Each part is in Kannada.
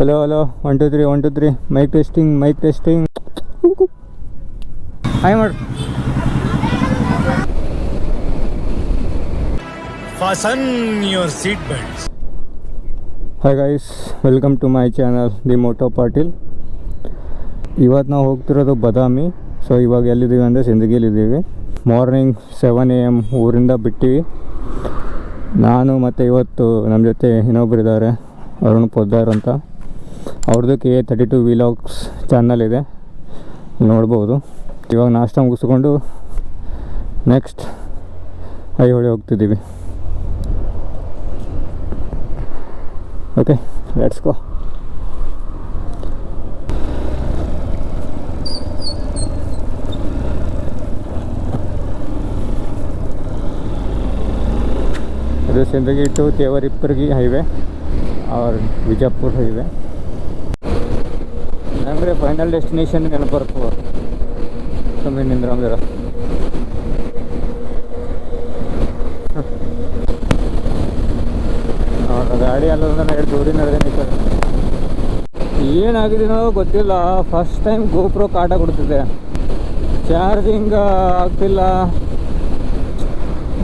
Hello hello one two three one two three mike testing mike testing hi ಮಾಡು Fasten your seat belts. Hi guys welcome to my channel the moto Patil ಇವತ್ತು ನಾವು ಹೋಗ್ತಿರೋದು ಬದಾಮಿ. ಸೊ ಇವಾಗ ಎಲ್ಲಿದ್ದೀವಿ ಅಂದರೆ ಸಿಂದಗಿಲಿದ್ದೀವಿ ಮಾರ್ನಿಂಗ್ ಸೆವೆನ್ ಎ ಎಂ ಊರಿಂದ ಬಿಟ್ಟಿವಿ. ನಾನು ಮತ್ತು ಇವತ್ತು ನಮ್ಮ ಜೊತೆ ಇನ್ನೊಬ್ಬರಿದ್ದಾರೆ ಅರುಣ್ ಪೊದ್ದಾರ್ ಅಂತ. ಅವ್ರದ್ದು K A thirty two vlogs channel ಇದೆ. ನೋಡ್ಬೋದು. ಇವಾಗ ನಾಷ್ಟ ಮುಗಿಸ್ಕೊಂಡು ನೆಕ್ಸ್ಟ್ ಐಹೊಳೆ ಹೋಗ್ತಿದ್ದೀವಿ. ಓಕೆ ಲೆಟ್ಸ್ ಗೋ ಇದು Sindagi to Tevarippargi highway or Vijayapura highway ಅಂದರೆ ಫೈನಲ್ ಡೆಸ್ಟಿನೇಷನ್ ನೆನಪು ಬರ್ತದೆ. ಕಮ್ಮಿ ಅಂದ್ರೆ ಗಾಡಿ ಅಲ್ಲದಂದ್ರೆ ಎರಡು ದೂರಿ ನಡೆದೇ ಏನಾಗಿದೆ ಏನಾಗಿದೆನೋ ಗೊತ್ತಿಲ್ಲ. ಫಸ್ಟ್ ಟೈಮ್ ಗೋಪ್ರೋ ಕಾಟ ಕೊಡ್ತಿದೆ. ಚಾರ್ಜಿಂಗ್ ಆಗ್ತಿಲ್ಲ.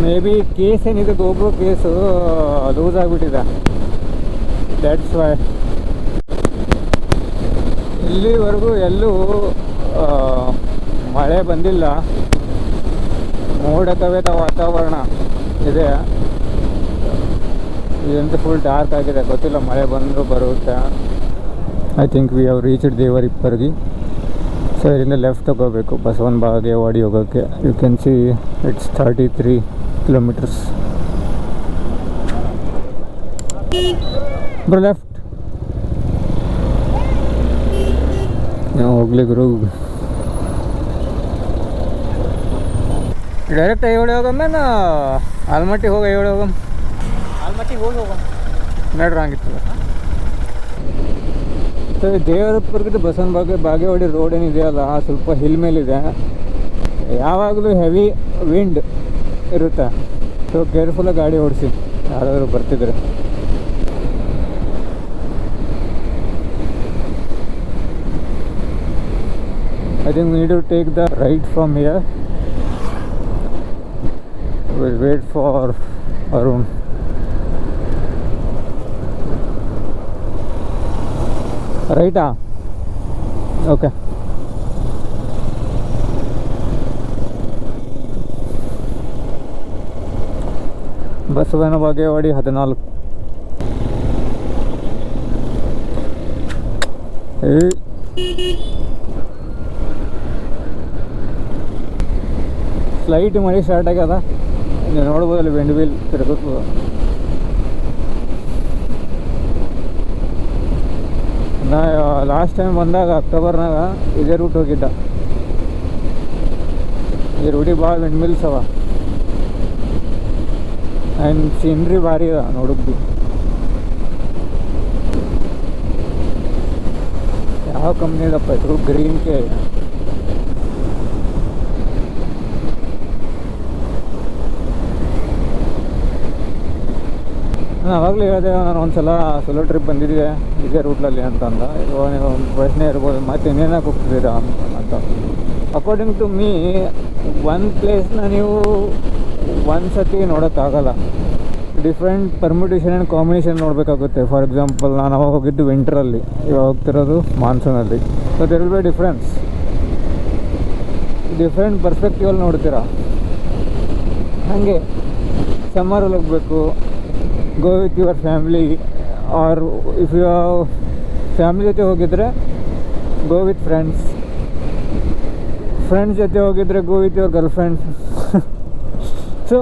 ಮೇ ಬಿ ಕೇಸ್ ಏನಿದೆ ಗೋಪ್ರೋ ಕೇಸು ಲೂಸ್ ಆಗಿಬಿಟ್ಟಿದೆ. ದ್ಯಾಟ್ಸ್ ವೈ ಇಲ್ಲಿವರೆಗೂ ಎಲ್ಲೂ ಮಳೆ ಬಂದಿಲ್ಲ. ಮೋಡ ಕವಿದ ವಾತಾವರಣ ಇದೆ. ಇದಂತೂ ಫುಲ್ ಡಾರ್ಕ್ ಆಗಿದೆ ಗೊತ್ತಿಲ್ಲ, ಮಳೆ ಬಂದರೂ ಬರುತ್ತೆ. I think we have reached Devarippargi so ಇದರಿಂದ ಲೆಫ್ಟ್ ತಗೋಬೇಕು ಬಸವನ ಓಡಿ ಹೋಗೋಕ್ಕೆ. You can see it's thirty three kilometers left ನಾವು ಹೋಗ್ಲಿಕ್ಕೆ ರೋಗ ಡೈರೆಕ್ಟ್ ಐಹೊಳೆ ಹೋಗಮ್ಮೇನ ಆಲ್ಮಟ್ಟಿ ಹೋಗಿ ಐಹೊಳೆ ಹೋಗಮ್ ಆಲ್ಮಟ್ಟಿಗೆ ಹೋಗಿ ಹೋಗಮ್ಮ. ನಡ್ರಿ ಹಂಗಿತ್ತು ಸೊ ದೇವರಪ್ಪರ್ಗಿದ್ದು ಬಸವನ ಬಾಗಿ ಬಾಗೇವಾಡಿ ರೋಡ್ ಏನಿದೆಯಲ್ಲ ಸ್ವಲ್ಪ ಹಿಲ್ ಮೇಲಿದೆ. ಯಾವಾಗಲೂ ಹೆವಿ ವಿಂಡ್ ಇರುತ್ತೆ. ಸೊ ಕೇರ್ಫುಲ್ಲಾಗಿ ಗಾಡಿ ಓಡಿಸಿ. ಯಾರಾದರೂ ಬರ್ತಿದ್ರೆ. I think we need to take the right from here. We'll wait for Arun. ರೈಟಾ ಓಕೆ ಬಸವನ ಬಾಗೇವಾಡಿ ಹದಿನಾಲ್ಕು ಏ ಸ್ಲೈಟ್ ಮಳೆ ಸ್ಟಾರ್ಟ್ ಆಗ್ಯದ. ನೋಡ್ಬೋದು ಅಲ್ಲಿ ಬೆಂಡ್ ಬೀಲ್ ತಿರುಗುತ್ತದ ನಾ ಲಾಸ್ಟ್ ಟೈಮ್ ಬಂದಾಗ ಅಕ್ಟೋಬರ್ನಾಗ ಇದೇ ರೂಟ್ ಹೋಗಿದ್ದ. ಈ ರೂಟಿಗೆ ಭಾಳ ವಿಂಡ್ ಮಿಲ್ಸ್ ಅವ. ಆ್ಯಂಡ್ ಸೀನ್ರಿ ಭಾರಿ ಅದ ನೋಡೋದು ಯಾವ ಕಂಪ್ನಿದಪ್ಪ ಇದು ಗ್ರೀನ್ ಕೆ ನಾನು ಆವಾಗಲೇ ಹೇಳಿದೆ, ನಾನು ಒಂದು ಸಲ ಟ್ರಿಪ್ ಬಂದಿದ್ದೆ ಇದೇ ರೂಟ್ಲಲ್ಲಿ ಅಂತಂದ ಇವಾಗ ನೀವು ಪ್ರಶ್ನೆ ಇರ್ಬೋದು, ಮತ್ತೆ ಇನ್ನೇನಾಗ ಹೋಗ್ತಿದ್ದೀರಾ ಅಂತ ಅಕಾರ್ಡಿಂಗ್ ಟು ಮೀ ಒಂದು ಪ್ಲೇಸ್ನ ನೀವು ಒಂದು ಸತಿ ನೋಡೋಕ್ಕಾಗಲ್ಲ. ಡಿಫ್ರೆಂಟ್ ಪರ್ಮಿಟೇಷನ್ ಆ್ಯಂಡ್ ಕಾಂಬಿನೇಷನ್ ನೋಡಬೇಕಾಗುತ್ತೆ. ಫಾರ್ ಎಕ್ಸಾಂಪಲ್ ನಾನು ಅವಾಗ ಹೋಗಿದ್ದು ವಿಂಟ್ರಲ್ಲಿ ಇವಾಗ ಹೋಗ್ತಿರೋದು ಮಾನ್ಸೂನಲ್ಲಿ so there will be difference different perspectively ನೋಡ್ತೀರಾ? ಹಾಗೆ ಸಮ್ಮರಲ್ಲಿ ಹೋಗಬೇಕು go with your family or if you family ಜೊತೆ ಹೋಗಿದ್ರೆ ಗೋ ವಿತ್ ಫ್ರೆಂಡ್ಸ್ ಫ್ರೆಂಡ್ಸ್ ಜೊತೆ ಹೋಗಿದ್ರೆ go with your girl friends so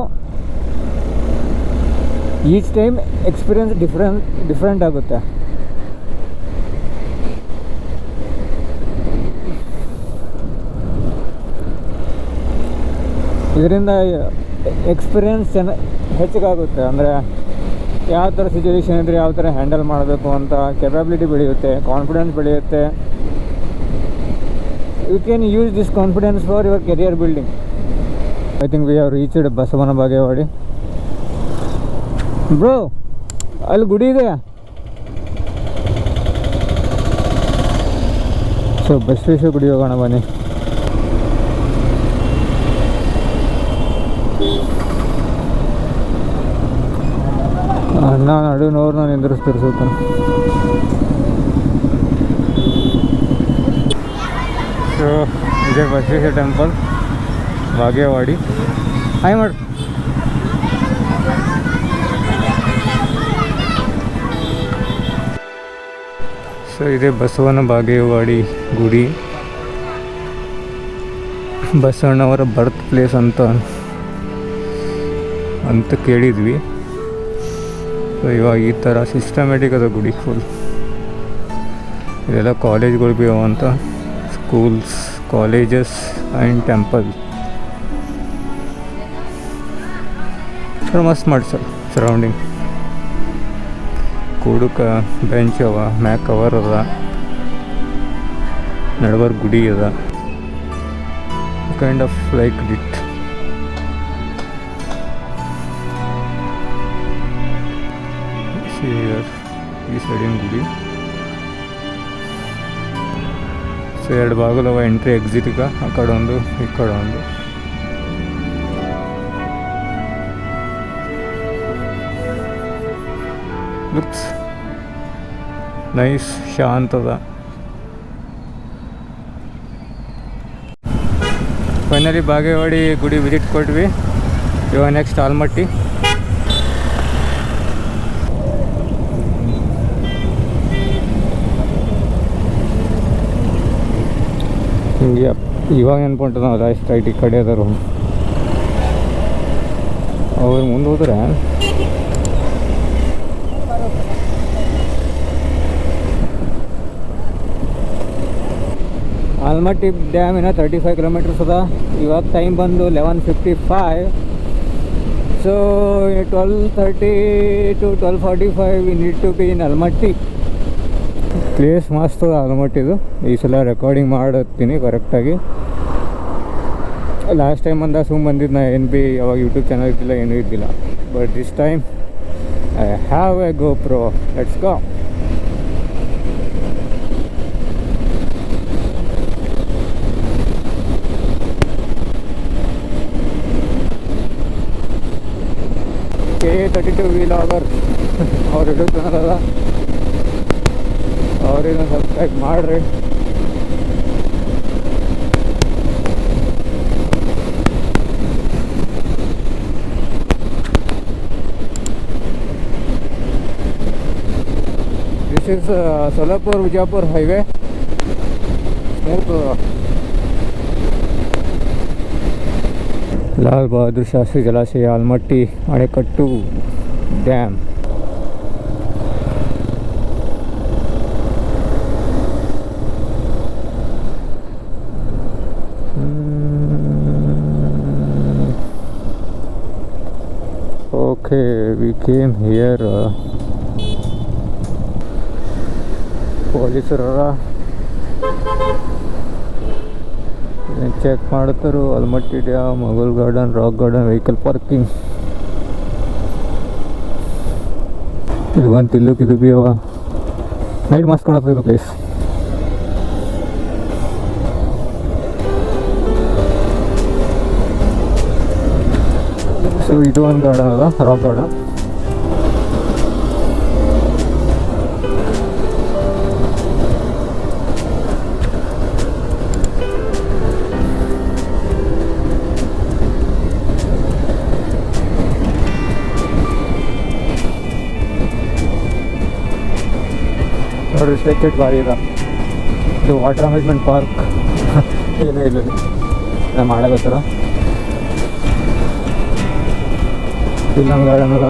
each time experience different different ಆಗುತ್ತೆ. ಇದರಿಂದ ಎಕ್ಸ್ಪೀರಿಯನ್ಸ್ ಚೆನ್ನ ಹೆಚ್ಚಿಗಾಗುತ್ತೆ. ಅಂದರೆ ಯಾವ ಥರ ಸಿಚುವೇಶನ್ ಇದ್ದರೆ ಯಾವ ಥರ ಹ್ಯಾಂಡಲ್ ಮಾಡಬೇಕು ಅಂತ ಕೆಪಾಬಿಲಿಟಿ ಬೆಳೆಯುತ್ತೆ ಕಾನ್ಫಿಡೆನ್ಸ್ ಬೆಳೆಯುತ್ತೆ. You can use this confidence for your career building I think we have reached Basavana Bagewadi bro ಅಲ್ಲಿ ಗುಡಿ ಇದೆ. ಸೊ ಬಸವೇಶ್ವರ ಗುಡಿ ಹೋಗೋಣ ಬನ್ನಿ. ಅಣ್ಣ ನೋರು ನಿಂದಿರಿಸ್ತೀರಿ ಸುತ್ತ ಸೊ ಇದೇ ಬಸವೇಶ್ವರ ಟೆಂಪಲ್ ಬಾಗೇವಾಡಿ. ಹಾಯ್ ಮಾಡಿ ಸೊ ಇದೇ ಬಸವನ ಬಾಗೇವಾಡಿ ಗುಡಿ. ಬಸವಣ್ಣವರ ಬರ್ತ್ ಪ್ಲೇಸ್ ಅಂತ ಅಂತ ಕೇಳಿದ್ವಿ. ಸೊ ಇವಾಗ ಈ ಥರ ಸಿಸ್ಟಮ್ಯಾಟಿಕ್ ಅದ ಗುಡಿ ಫುಲ್ ಇದೆಲ್ಲ ಕಾಲೇಜ್ಗಳು ಭೀ ಅಂತ ಸ್ಕೂಲ್ಸ್ ಕಾಲೇಜಸ್ ಆ್ಯಂಡ್ ಟೆಂಪಲ್ ಮಸ್ತ್ ಮಾಡಿ ಸರ್ ಸರೌಂಡಿಂಗ್ ಕೂಡಕ ಬೆಂಚ್ ಅವ, ಮ್ಯಾಕ್ ಕವರ್ ಅದ. ನಡಬರ್ ಗುಡಿ ಅದ. ಕೈಂಡ್ ಆಫ್ ಲೈಕ್ ಡಿಟ್ ಈ ಸೈಡಿನ ಗುಡಿ. ಸೊ ಎರಡು ಬಾಗಿಲವ ಎಂಟ್ರಿ ಎಕ್ಸಿಟ್ ಆ ಕಡೆ ಒಂದು ಈ ಒಂದು ಲುಕ್ಸ್ ನೈಸ್ ಶಾಂತದ. ಫೈನಲಿ ಬಾಗೇವಾಡಿ ಗುಡಿ ವಿಸಿಟ್ ಕೊಟ್ವಿ. ಇವಾಗ ನೆಕ್ಸ್ಟ್ ಆಲ್ಮಟ್ಟಿ ಹಿಂಗೆ ಇವಾಗ ನೆನ್ಪುಂಟು ನಾವು ರೈಟ್ ಈ ಕಡೆ ಅದಾರು ಅವ್ರು ಮುಂದೆ ಹೋದ್ರೆ? ಆಲ್ಮಟ್ಟಿ ಡ್ಯಾಮ್ ಇನ್ನ ತರ್ಟಿ ಫೈವ್ ಕಿಲೋಮೀಟರ್ಸ್ ಅದ. ಇವಾಗ ಟೈಮ್ ಬಂದು eleven fifty five so twelve thirty two twelve forty five need to be in Almatti place ಮಸ್ತ್ ಅದ ಆಲ್ಮಟ್ಟಿದು ಈ ಸಲ ರೆಕಾರ್ಡಿಂಗ್ ಮಾಡತ್ತೀನಿ ಕರೆಕ್ಟಾಗಿ ಲಾಸ್ಟ್ ಟೈಮ್ ಅಂದ ಸುಮ್ಮ ಬಂದಿದ್ದು ನಾ ಏನು ಬಿ ಅವಾಗ ಯೂಟ್ಯೂಬ್ ಚಾನಲ್ ಇದ್ದಿಲ್ಲ, ಏನೂ ಇದ್ದಿಲ್ಲ. But this time I have a GoPro let's go K thirty two wheel our ಅವ್ರ ಯೂಟ್ಯೂಬ್ ಚಾನಲ್ ಅದ ಅವ್ರಿಗೆ ಸಬ್ಸ್ಕ್ರೈಬ್ ಮಾಡಿರಿ this is Solapur Vijayapur highway smooth Lal Bahadur Shastri ಜಲಾಶಯ ಆಲ್ಮಟ್ಟಿ ಅಣೆಕಟ್ಟು dam Okay, we came here. ಪೊಲೀಸರ check ಮಾಡ್ತಾರು Almatti dam Mughal garden rock garden vehicle parking ಇದು ಒಂದು ತಿಲ್ಲುಕ್ ಇದು ಬಿ ಅವ ನೈಟ್ ಮಸ್ತ್ ಕಾಣತ್ತದ ಪ್ಲೇಸ್ ಸೊ ಇದು ಒಂದು ಗಾರ್ಡನ್ ಅದ ರಾಕ್ ಗಾರ್ಡನ್ ರಿಸ್ಟ್ರಿಕ್ಟೆಡ್ ಬಾರಿ ಇದೆ. ಇದು ವಾಟರ್ ಅಮ್ಯೂಸ್ಮೆಂಟ್ ಪಾರ್ಕ್ ಏನೂ ಇಲ್ಲ ಇಲ್ಲಿ. ನಾ ಮಾಡಕತ್ತಾರ ಇಲ್ಲೊಂದು ಗಾರ್ಡನ್ ಅದ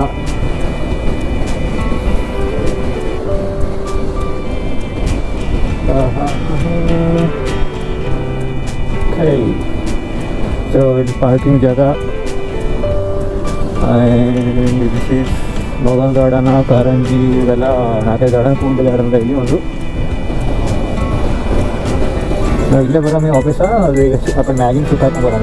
ಸೊ ಇದು ಪಾರ್ಕಿಂಗ್ ಜಾಗ ದಿಸ್ ಈಸ್ ಮೊಗಲ್ ಗಾರ್ಡನ್ ಕಾರಂಜಿ ಇವೆಲ್ಲ ನಾಲ್ಕೈದು ಗಾರ್ಡನ್ ಕೂಲ್ ಗಾರ್ಡನ್ ಇಲ್ಲಿ ಒಂದು ನಾವು ಇಲ್ಲೇ ಬರೋಣ ಆಫೀಸ ಅದು ಈಗ ಆ ಕಡೆ ಮ್ಯಾಗಿನ ಸುತ್ತಾಕ ಬರೋಣ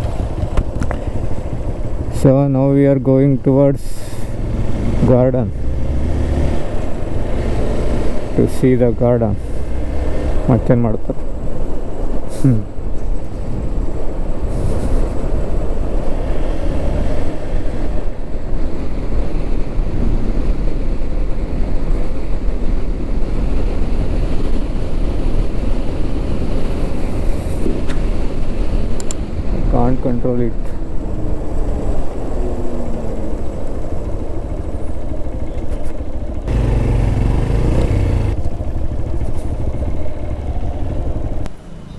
so now we are going towards garden to see the garden ಮತ್ತೇನು ಮಾಡ್ತಾರೆ? ಹ್ಞೂ can't control it.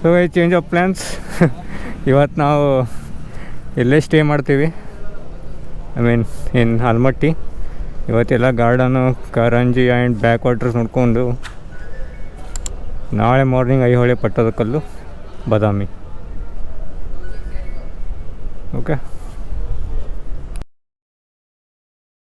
So I change of plans ಇವತ್ತು ನಾವು ಎಲ್ಲೇ ಸ್ಟೇ ಮಾಡ್ತೀವಿ. ಐ ಮೀನ್ ಇನ್ ಆಲ್ಮಟ್ಟಿ ಇವತ್ತೆಲ್ಲ ಗಾರ್ಡನು ಕಾರಂಜಿ ಆ್ಯಂಡ್ ಬ್ಯಾಕ್ ವಾಟರ್ಸ್ ನೋಡ್ಕೊಂಡು ನಾಳೆ ಮಾರ್ನಿಂಗ್ ಐಹೊಳೆ ಪಟ್ಟದಕಲ್ಲು, ಬಾದಾಮಿ. ಓಕೆ